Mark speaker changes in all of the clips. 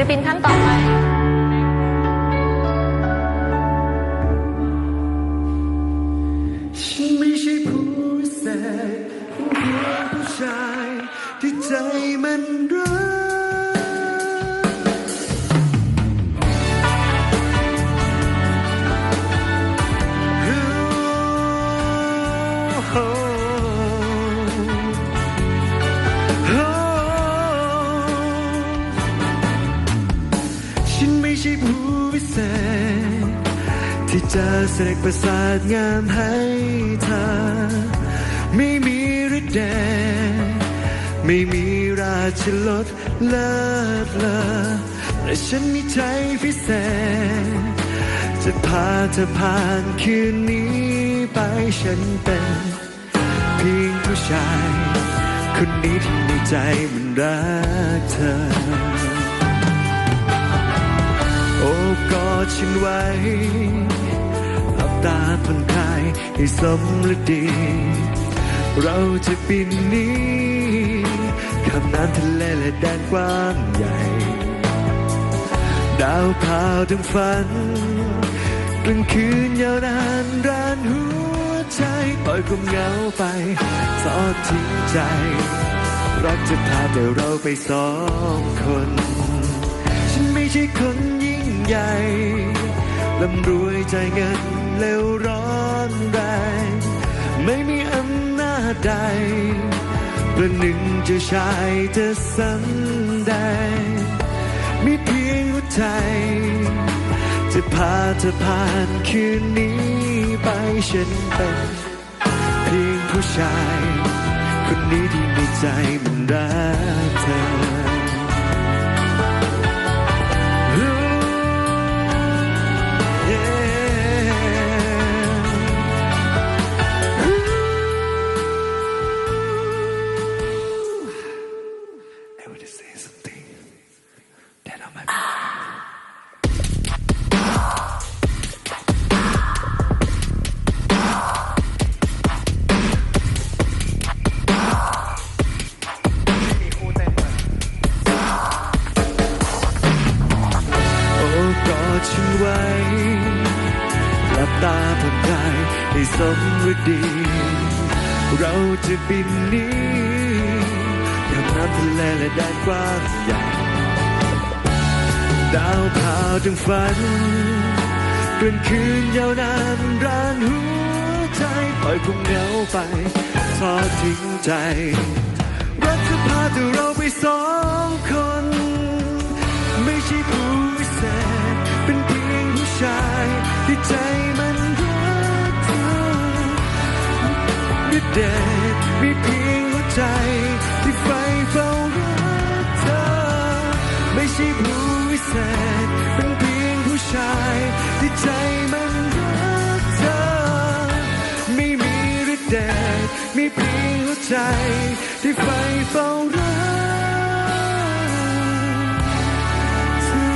Speaker 1: ลปินท่านต่อไป
Speaker 2: ฉันไม่ใช่ผู้แสบเพียงผู้ชายที่ใจมันรัก เสกประสาทงามให้เธอ ไม่มีฤทธิ์เดชไม่มีราชลดเลิศเลอแต่ฉันมีใจพิเศษ จะพาเธอผ่านคืนนี้ไปฉันเป็นเพียงผู้ชายคนนี้ที่ในใจมันรักเธอ โอบกอดฉันไว้ ตาผ่อนคลายให้สมฤดี เราจะบินนี้ข้ามน้ำทะเลและแดนกว้างใหญ่ ดาวพาวถึงฝันกลางคืนยาวนานร้านหัวใจปล่อยความเหงาไปทอดทิ้งใจ รักจะพาแต่เราไปสองคน ฉันไม่ใช่คนยิ่งใหญ่ร่ำรวยใจเงิน เร็วร้อนแรงไม่มีอำนาจใดประหนึ่งจะชายจะสันแดงมีเพียงหัวใจ จะพาเธอผ่านคืนนี้ไปฉันเป็นเพียงผู้ชาย คนนี้ที่ในใจมันรักเธอ จะบินนี้ข้ามน้ำทะเลและแดนกว้างใหญ่ดาวพาวถึงฝันกลางคืนยาวนานร้านหัวใจปล่อยความเหงาไปทอดทิ้งใจ รักจะพาแต่เราไปสองคน ไม่ใช่ผู้วิเศษเป็นเพียงผู้ชายที่ใจมันรักเธอมีเดช เศษเป็นเพียงผู้ชายที่ใจมันรักเธอ ไม่มีฤทธิ์เดชมีเพียงหัวใจที่ไฟเฝ้ารักเธอ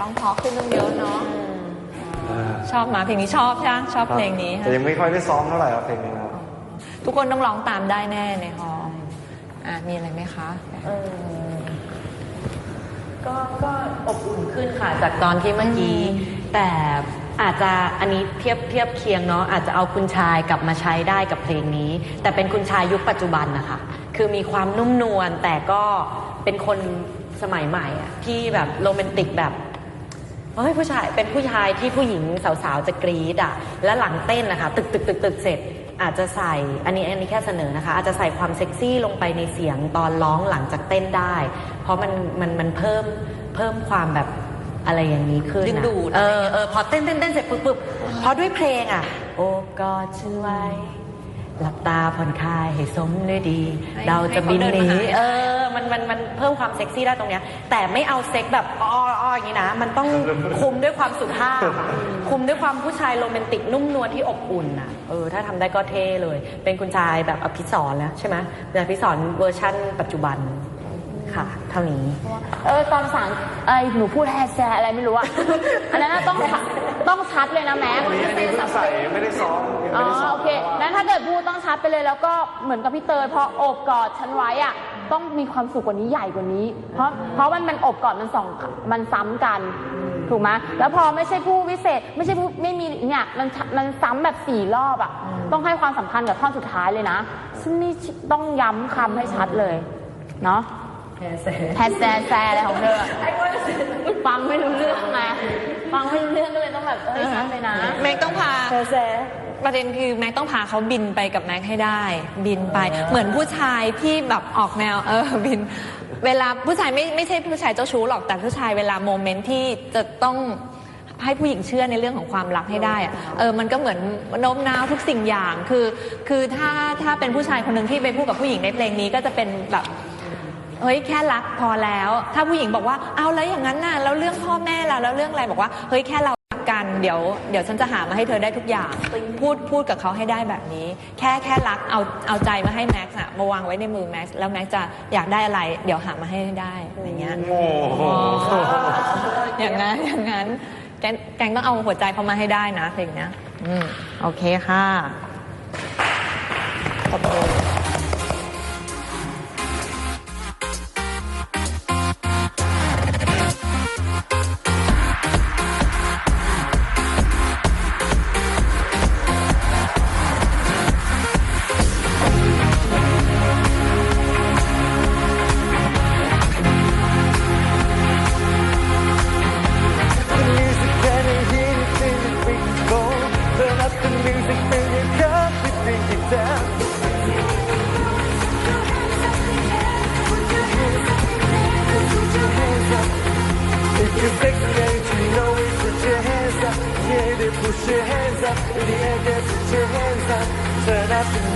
Speaker 1: ร้องเพราะขึ้นตั้งเยอะเนาะชอบมาเพลงนี้ชอบใช่ไหมชอบเพลงนี้
Speaker 3: แต่ยังไม่ค่อยได้ซ้อมเท่าไหร่ครับเพลงนี้นะครับ
Speaker 1: ทุกคนต้องร้องตามได้แน่ในฮอลล์อะมีอะไรไหมคะ
Speaker 4: ก็ก็อบอุ่นขึ้นค่ะจากตอนที่เมื่อกี้ แต่อาจจะอันนี้เทียบเทียบเคียงเนาะอาจจะเอาคุณชายกลับมาใช้ได้กับเพลงนี้ แต่เป็นคุณชายยุคปัจจุบันนะคะคือมีความนุ่มนวลแต่ก็เป็นคนสมัยใหม่อะที่แบบโรแมนติกแบบเฮ้ยผู้ชายเป็นผู้ชายที่ผู้หญิงสาวๆจะกรี๊ดอะแล้วหลังเต้นนะคะตึกตึกตึกตึกเสร็จ อาจจะใส่อันนี้อันนี้แค่เสนอนะคะ อาจจะใส่ความเซ็กซี่ลงไปในเสียงตอนร้องหลังจากเต้นได้ เพราะมันมันมันเพิ่มเพิ่มความแบบอะไรอย่างนี้ขึ้น
Speaker 1: ดึง
Speaker 4: อะ
Speaker 1: ดูด
Speaker 4: เอ
Speaker 1: อะไร
Speaker 4: อ
Speaker 1: เงี้ย
Speaker 4: เออพอเต้นเต้นเต้นเสร็จปุ๊บปุ๊บพอด้วยเพลงอะ โอ้กอดฉันไว้ หลับตาผ่อนคลายให้สมด้วยดี
Speaker 1: ให้
Speaker 4: เราจะบินห
Speaker 1: ให้
Speaker 4: นี
Speaker 1: เขาเดินมาหา
Speaker 4: เออมันมันมันเพิ่มความเซ็กซี่ได้ตรงเนี้ย แต่ไม่เอาเซ็กแบบอ้ออ้ออย่างนี้นะ มันต้องคุมด้วยความสุภาพอะคุมด้วยความผู้ชายโรแมนติกนุ่มนวลที่อบอุ่นอะเออถ้าทำได้ก็เท่เลย เป็นคุณชายแบบอภิสรแล้วใช่ไหมแต่อภิสรเวอร์ชั่นปัจจุบัน ค่ะ เท่านี้
Speaker 5: เออตอนสั่งไอ้หนูพูดแฮชแชร์อะไรไม่รู้อะ อันนั้นนะต้องถามต้องชัดเลยนะแม็ก
Speaker 3: อันนี้อันนี้เพิ่งใส่ไม่ได้ซ้อมยัง
Speaker 5: อ๋
Speaker 3: ไม่
Speaker 5: อ
Speaker 3: ได้ซ้อม
Speaker 5: โอเคนั้นถ้าเกิดพูดต้องชัดไปเลยแล้วก็เหมือนกับพี่เตยพอโอบกอดฉันไว้อะต้องมีความสุขกว่านี้ใหญ่กว่านี้ เพราะเพราะมันมันโอบกอดมันสองมันซ้ำกันถูกไหมแล้วพอไม่ใช่ผู้วิเศษ ไม่ใช่ผู้ไม่มีเนี่ยมันมันซ้ำแบบสี่รอบอะต้องให้ความสำคัญกับท่อนสุดท้ายเลยนะซึ่งนี่ต้องย้ำคำให้ชัดเลยเนาะ แทนแซแซอะไรของเธออะฟังไม่รู้เรื่องไงฟังไม่รู้เรื่องก็เลยต้องแบบเอ้ยชัดเลยนะ
Speaker 1: แม็กต้องพา
Speaker 5: แซแซ
Speaker 1: ประเด็นคือแม็กต้องพาเขาบินไปกับแม็กให้ได้ บินไป เหมือนผู้ชายที่แบบออกแนวเออบิน เวลาผู้ชายไม่ไม่ใช่ผู้ชายเจ้าชู้หรอกแต่ผู้ชายเวลาโมเมนต์ที่จะต้องให้ผู้หญิงเชื่อในเรื่องของความรักให้ได้อะเออมันก็เหมือนโน้มน้าวทุกสิ่งอย่างคือ คือถ้าถ้าเป็นผู้ชายคนหนึ่งที่ไปพูดกับผู้หญิงในเพลงนี้ก็จะเป็นแบบ เฮ้ยแค่รักพอแล้ว ถ้าผู้หญิงบอกว่าเอาแล้วอย่างนั้นน่ะแล้วเรื่องพ่อแม่ล่ะแล้วเรื่องอะไรบอกว่าเฮ้ยแค่เรารักกันเดี๋ยวเดี๋ยวฉันจะหามาให้เธอได้ทุกอย่าง พูดพูดกับเขาให้ได้แบบนี้ แค่แค่รักเอาเอาใจมาให้แม็กซ์อะมาวางไว้ในมือแม็กซ์แล้วแม็กซ์จะอยากได้อะไร เดี๋ยวหามาให้ได้อะไรเงี้ย
Speaker 3: โอ้โห
Speaker 1: อย่างนั้นอย่างนั้นแกงแกงต้องเอาหัวใจเขามาให้ได้นะเพลงเนี้ยอืมโอเคค่ะ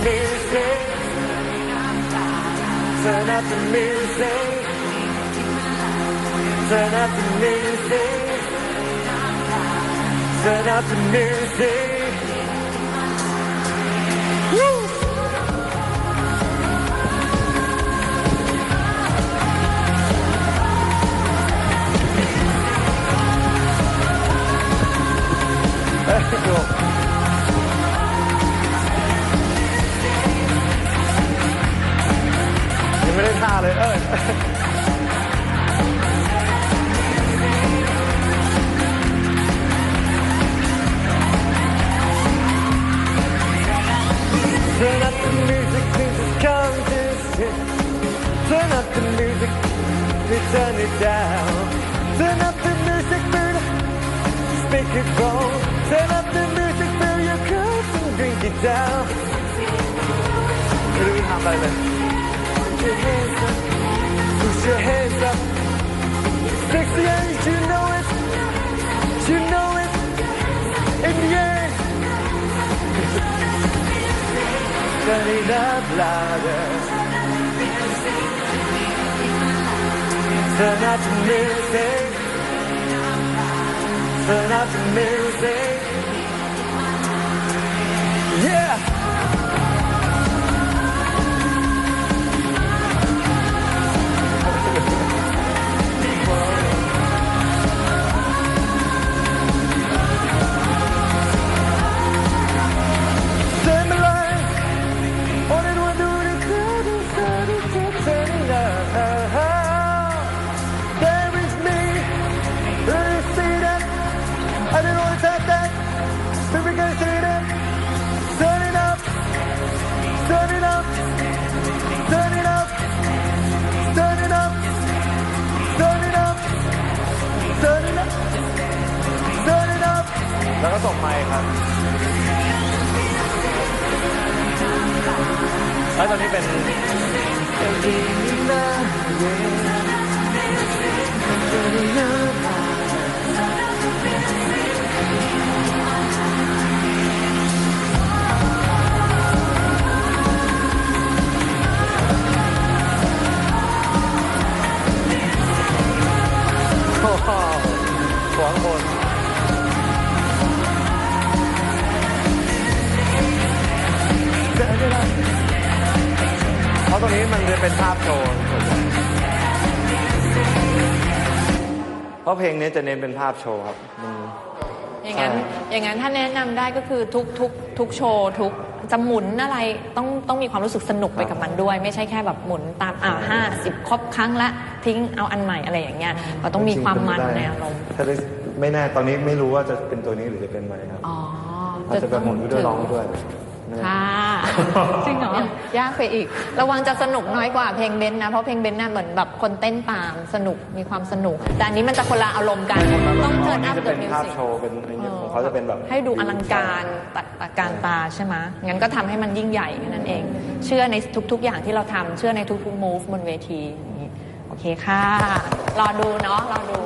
Speaker 2: music. Turn up the music. Turn up the music. Turn up the music. down. Turn up the music, bird. Just make it grow. Turn up the music, fill your cups and drink it down.
Speaker 3: What do we have over?
Speaker 2: Put your hands up. Push your hands up. Sexy age, you know it. You know it. In the air. Turn it up louder. Turn the music. Turn the music. Yeah.
Speaker 3: ไม่ครับ แล้วตอนนี้เป็น เป็นภาพโชว์ส่วนใหญ่เพราะเพลงนี้จะเน้นเป็นภาพโชว์ครับมัน
Speaker 1: อย่างนั้น
Speaker 3: ใช่
Speaker 1: อย่างนั้นถ้าแนะนำได้ก็คือทุกทุกทุกโชว์ทุกจะหมุนอะไรต้องต้องมีความรู้สึกสนุกไปกับมันด้วย ไม่ใช่แค่แบบหมุนตามอ่าห้าสิบครบครั้งละทิ้งเอาอันใหม่อะไรอย่างเงี้ยเราต้องมีความมันในอารมณ์
Speaker 3: ถ้าได้ไม่แน่ตอนนี้ไม่รู้ว่าจะเป็นตัวนี้หรือจะเป็นไหมครับ
Speaker 1: อ๋อ
Speaker 3: อาจจะแบบหมุนไปด้วยร้องไปด้วยไม่แน่
Speaker 1: ค่ะ จริงเหรอยากไปอีก ระวังจะสนุกน้อยกว่าเพลงเบนซ์นะ เพราะเพลงเบนซ์น่ะเหมือนแบบคนเต้นตามสนุกมีความสนุก แต่อันนี้มันจะคนละอารมณ์กัน ต้องเทิร์นอัพ
Speaker 3: จะ
Speaker 1: เด
Speaker 3: เป็
Speaker 1: อะ
Speaker 3: น
Speaker 1: มิว
Speaker 3: ภาพ
Speaker 1: สิก
Speaker 3: โชว์เป็นอะไรเงี้ยของเขาจะเป็นแบบ
Speaker 1: ให้ดูอลังการตัดตาการตาใช่ไหมงั้นก็ทำให้มันยิ่งใหญ่แค่นั้นเอง เชื่อในทุก ๆ อย่างที่เราทำเชื่อในทุกๆ move บนเวทีอย่างนี้โอเคค่ะ รอดูเนาะรอดู